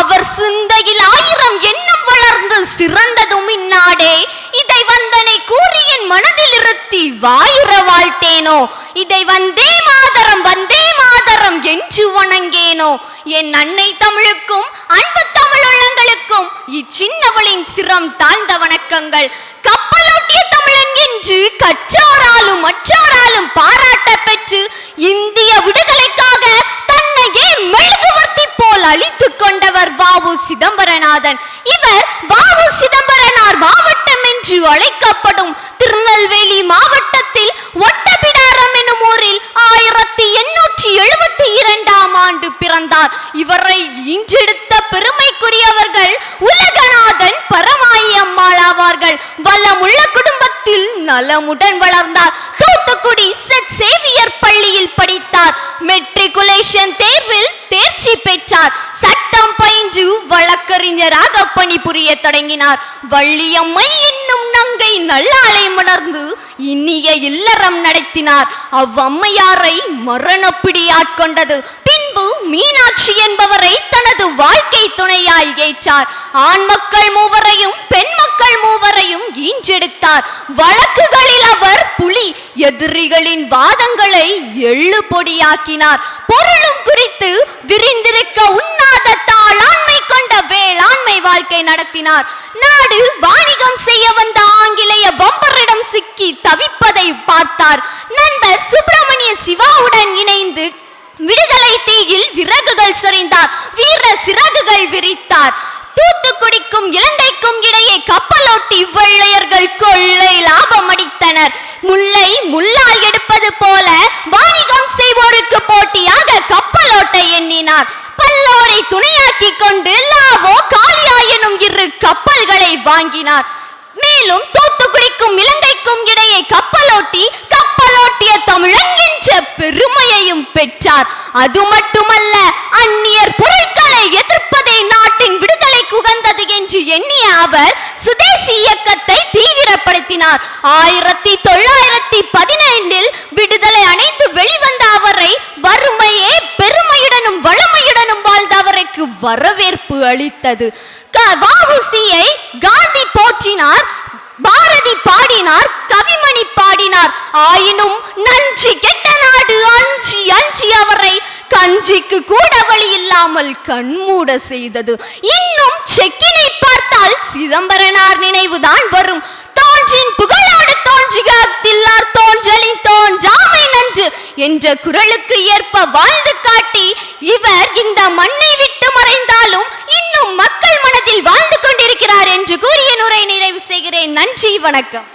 அவர் சிந்தையில் ஆயிரம் எண்ணம் வளர்ந்து சிறந்ததும் இந்நாடே. இதை வந்தனை கூறி என் மனதில் இருத்தி வாயுற வாழ்த்தேனோ. இதை வந்தே மாதரம் வந்தே மாதரம் என்று வணங்கேனோ. என் அன்னை தமிழுக்கும் அன்பு தமிழ் உள்ளங்களுக்கும் இச்சின்னவளின் சிரம் தாழ்ந்த வணக்கங்கள். கப்பலோட்டிய தமிழன் என்று கற்றாராலும் மற்ற அழித்துக் கொண்டவர் வாவு சிதம்பரநாதன். இவர் வாவு சிதம்பரனார் மாவட்டம் என்று அழைக்கப்படும் திருநெல்வேலி மாவட்டத்தில் ஒட்டபிடாரம் எனும் ஊரில் ஆயிரத்தி எண்ணூற்றி எழுபத்தி இரண்டாம் ஆண்டு பிறந்தார். இவரை இன்றெடுத்த பெருமைக்குரியவர்கள் உலகநாதன் பரமாயி அம்மாள் ஆவார்கள். வளமுள்ள குடும்பத்தில் நலமுடன் வளர்ந்தார் என்று வழக்கறிஞராக பணிபுரிய தொடங்கினார். வள்ளியம்மை என்னும் நங்கை நல்லாலை மலர்ந்து இனிய இல்லறம் நடத்தினார். அவ்வம்மையாரை மரணப்பிடி ஆட்கொண்டது பின்பு மீனாட்சி என்பவரை தனது வாழ்க்கை துணையாய் ஏற்றார். ஆண் மக்கள் மூவரையும் பெண் மக்கள் மூவரையும் ஈன்றெடுத்தார். வழக்குகளில் அவர் புலி எதிரிகளின் வாதங்களை எள்ளு பொடியாக்கினார் பொருளும் குறித்து விரிந்திருக்க உண்மை போரை நடத்தினார். நாடு வாணிகம் செய்ய வந்த ஆங்கிலேய பம்பரிடம் சிக்கி தவிப்பதை பார்த்தார். நண்பர் சுப்பிரமணிய சிவாவுடன் இணைந்து விடுதலை தீயில் விறகுகள் சொரிந்தார். வீர சிறகுகள் விரித்தார். தூத்துக்குடிக்கும் இலங்கைக்கும் இடையே கப்பலோட்டி வெள்ளையர்கள் கொள்ளை லாபம் அடித்தனர். முல்லை முள்ளால் எடுப்பது போல வாணிகம் செய்வோருக்கு போட்டியாக கப்பலோட்டை எண்ணினார். பல்லோரை துணையாக்கி கொண்டு கப்பல்களை வாங்கினார். மேலும் தூத்துக்குடிக்கும் இலங்கைக்கும் இடையே கப்பலோட்டி கப்பலோட்டிய தமிழன் என்ற பெருமையையும் பெற்றார். அது மட்டுமல்ல அந்நியர் பொருட்களை எதிர்ப்பதே நாட்டின் விடுதலை குகந்தது என்று எண்ணிய அவர் சுதேசி இயக்கத்தை தீவிரப்படுத்தினார். ஆயிரத்தி தொள்ளாயிரத்தி பதினைந்தில் விடுதலை அணைந்து வெளிவந்த அவரை வறுமையே பெருமையுடனும் வளமையுடனும் வாழ்ந்த அவருக்கு வரவேற்பு அளித்தது. வஉசியை காந்தி போற்றினார் பாரதி பாடினார் கவிமணி பாடினார். ஆயினும் நன்றி கெட்ட நாடு அஞ்சி அஞ்சி அவரை கஞ்சிக்கு கூட வழி இல்லாமல் கண்மூட செய்தது. இன்னும் செக்கினை பார்த்தால் சிதம்பரனார் நினைவுதான் வரும். தோன்றின் புகழோடு தோன்றுக தில்லார் தோன்றலின் தோன்றாமை நன்று என்ற குரலுக்கு ஏற்ப வாழ்ந்து காட்டி இவர் இந்த மண்ணை விட்டு மறைந்தாலும் இன்னும் மக்கள் நன்றி வணக்கம்.